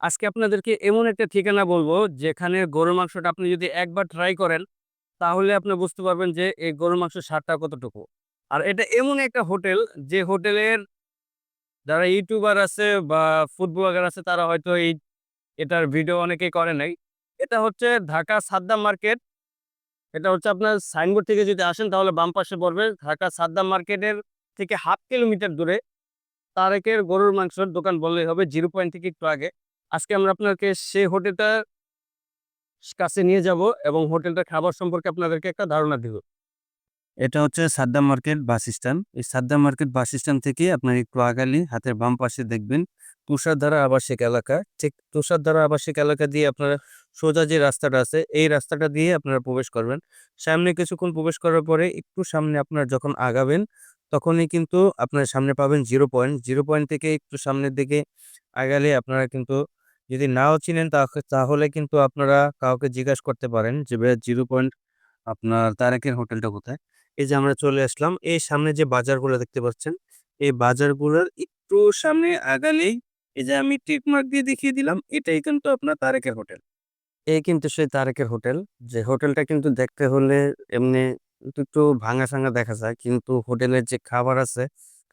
আজকে আপনাদেরকে এমন একটা ঠিকানা বলব, যেখানে গরুর মাংসটা আপনি যদি একবার ট্রাই করেন, তাহলে আপনি বুঝতে পারবেন যে এই গরুর মাংসের স্বাদটা কতটুকু। আর এটা এমন একটা হোটেল, যে হোটেলের যারা ইউটিউবার আছে বা ফুড ব্লগার আছে, তারা হয়তো এই, এটার ভিডিও অনেকেই করে নাই। এটা হচ্ছে ঢাকা সাদ্দাম মার্কেট। এটা হচ্ছে আপনার সাইনবোর্ড থেকে যদি আসেন, তাহলে বাম পাশে পড়বে ঢাকা সাদ্দাম মার্কেটের থেকে হাফ কিলোমিটার দূরে, তারেকের গরুর মাংসের দোকান বললেই হবে, জিরো পয়েন্ট থেকে একটু আগে। আজকে আমরা আপনাকে সেই হোটেলটা কাছে নিয়ে যাব এবং হোটেলটার খাবার সম্পর্কে আপনাদেরকে একটা ধারণা দিব। এটা হচ্ছে সাদ্দা মার্কেট বাস স্ট্যান্ড। এই সাদ্দা মার্কেট বাস স্ট্যান্ড থেকে আপনার একটু আগালি হাতের বাম পাশে দেখবেন তুষারধারা আবাসিক এলাকা। ঠিক তুষারধারা আবাসিক এলাকা দিয়ে আপনারা সোজা যে রাস্তাটা আছে, এই রাস্তাটা দিয়ে আপনারা প্রবেশ করবেন। সামনে কিছুক্ষণ প্রবেশ করার পরে একটু সামনে আপনার যখন আগাবেন, তখনই কিন্তু আপনার সামনে পাবেন জিরো পয়েন্ট। জিরো পয়েন্ট থেকে একটু সামনের দিকে আগালে আপনারা কিন্তু যদি নাও চিনেন তাহলে কিন্তু আপনারা কাউকে জিজ্ঞাসা করতে পারেন যে, ভাইয়া জিরো পয়েন্ট আপনার তারেকের হোটেলটা কোথায়? এই যে আমরা চলে আসলাম, এই সামনে যে বাজারগুলো দেখতে পাচ্ছেন, এই বাজারগুলোর একটু সামনে আগালেই এই যে আমি টিক মার্ক দিয়ে দেখিয়ে দিলাম, এটাই কিন্তু আপনার তারেকের হোটেল। এই কিন্তু সেই তারেকের হোটেল, যে হোটেলটা কিন্তু দেখতে হলে এমনি একটু ভাঙা সাঙা দেখা যায়, কিন্তু হোটেলের যে খাবার আছে,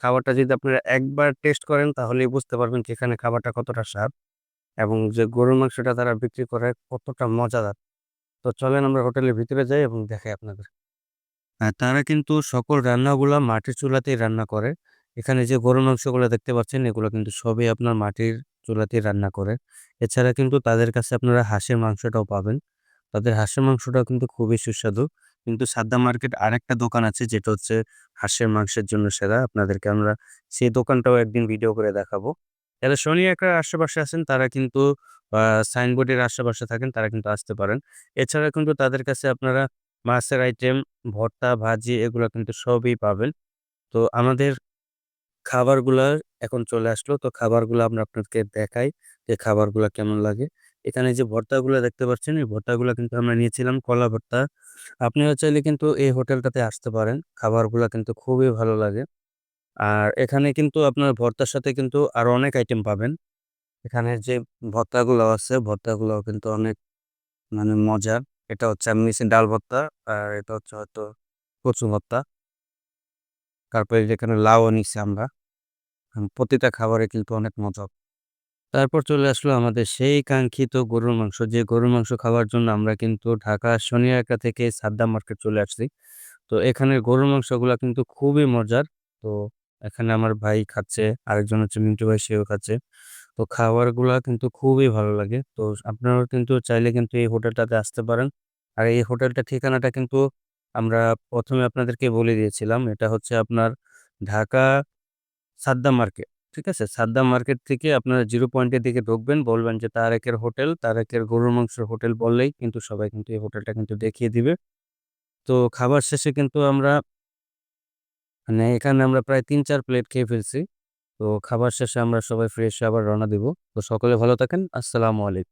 খাবারটা যদি আপনারা একবার টেস্ট করেন তাহলেই বুঝতে পারবেন যে এখানে খাবারটা কতটা স্বাদ। এবং যে গরুর মাংসটা তারা বিক্রি করে কতটা মজাদার তো চলেন আমরা হোটেলের ভিতরে যাই এবং দেখাই আপনাদের হ্যাঁ, তারা কিন্তু সকল রান্নাগুলা মাটির চুলাতেই রান্না করে। এখানে যে গরুর মাংসগুলো দেখতে পাচ্ছেন এগুলো কিন্তু সবই আপনার মাটির চুলাতেই রান্না করে। এছাড়া কিন্তু তাদের কাছে আপনারা হাঁসের মাংসটাও পাবেন। তাদের হাঁসের মাংসটাও কিন্তু খুবই সুস্বাদু। কিন্তু সাদ্দাম মার্কেট আরেকটা দোকান আছে যেটা হচ্ছে হাঁসের মাংসের জন্য সেরা। আপনাদেরকে আমরা সেই দোকানটাও একদিন ভিডিও করে দেখাবো। যারা শনি একরার আশেপাশে আছেন তারা কিন্তু সাইনবোর্ডের আশেপাশে থাকেন তারা কিন্তু আসতে পারেন। এছাড়া কিন্তু তাদের কাছে আপনারা মাছের আইটেম, ভর্তা, ভাজি এগুলা কিন্তু সবই পাবেন। তো আমাদের খাবারগুলা এখন চলে আসলো। তো খাবারগুলা আমরা আপনাদেরকে দেখাই যে খাবারগুলা কেমন লাগে। এখানে যে ভর্তাগুলো দেখতে পাচ্ছেন এই ভর্তাগুলো কিন্তু আমরা নিয়েছিলাম কলা ভর্তা। আপনারা চাইলে কিন্তু এই হোটেলটাতে আসতে পারেন। খাবারগুলা কিন্তু খুবই ভালো লাগে। আর এখানে কিন্তু আপনার ভর্তার সাথে কিন্তু আরও অনেক আইটেম পাবেন। এখানে যে ভর্তাগুলো আছে ভর্তাগুলাও কিন্তু অনেক মানে মজার। এটা হচ্ছে আমি নিয়েছি ডাল ভর্তা আর এটা হচ্ছে হয়তো কচু ভর্তা। তারপরে যেখানে লাউও নিছি আমরা। প্রতিটা খাবারে কিন্তু অনেক মজা। তারপর চলে আসলো আমাদের সেই কাঙ্ক্ষিত গরুর মাংস। যে গরুর মাংস খাওয়ার জন্য আমরা কিন্তু ঢাকা শনিয়ারকা থেকে সাদ্দা মার্কেট চলে আসছি। তো এখানের গরুর মাংসগুলা কিন্তু খুবই মজার। তো এখানে আমার ভাই খাচ্ছে, আরেকজন হচ্ছে মিন্টু ভাই সেও খাচ্ছে। তো খাবারগুলা কিন্তু খুবই ভালো লাগে। তো আপনারাও কিন্তু চাইলে কিন্তু এই হোটেলটাতে আসতে পারেন। আর এই হোটেলটা ঠিকানাটা কিন্তু আমরা প্রথমে আপনাদেরকে বলে দিয়েছিলাম। এটা হচ্ছে আপনার ঢাকা সাদ্দা মার্কেট। ঠিক আছে? সাদ্দা মার্কেট থেকে আপনারা জিরো পয়েন্টের দিকে ঢুকবেন। বলবেন যে তারেকের হোটেল, তারেকের গরুর মাংসের হোটেল বললেই কিন্তু সবাই কিন্তু এই হোটেলটা কিন্তু দেখিয়ে দিবে। তো খাবার শেষে কিন্তু আমরা মানে এখানে আমরা প্রায় ৩-৪ প্লেট খেয়ে ফেলছি। তো খাবার শেষে আমরা সবাই ফ্রেশ আবার রওনা দিব। তো সকলে ভালো থাকেন। আসসালামু আলাইকুম।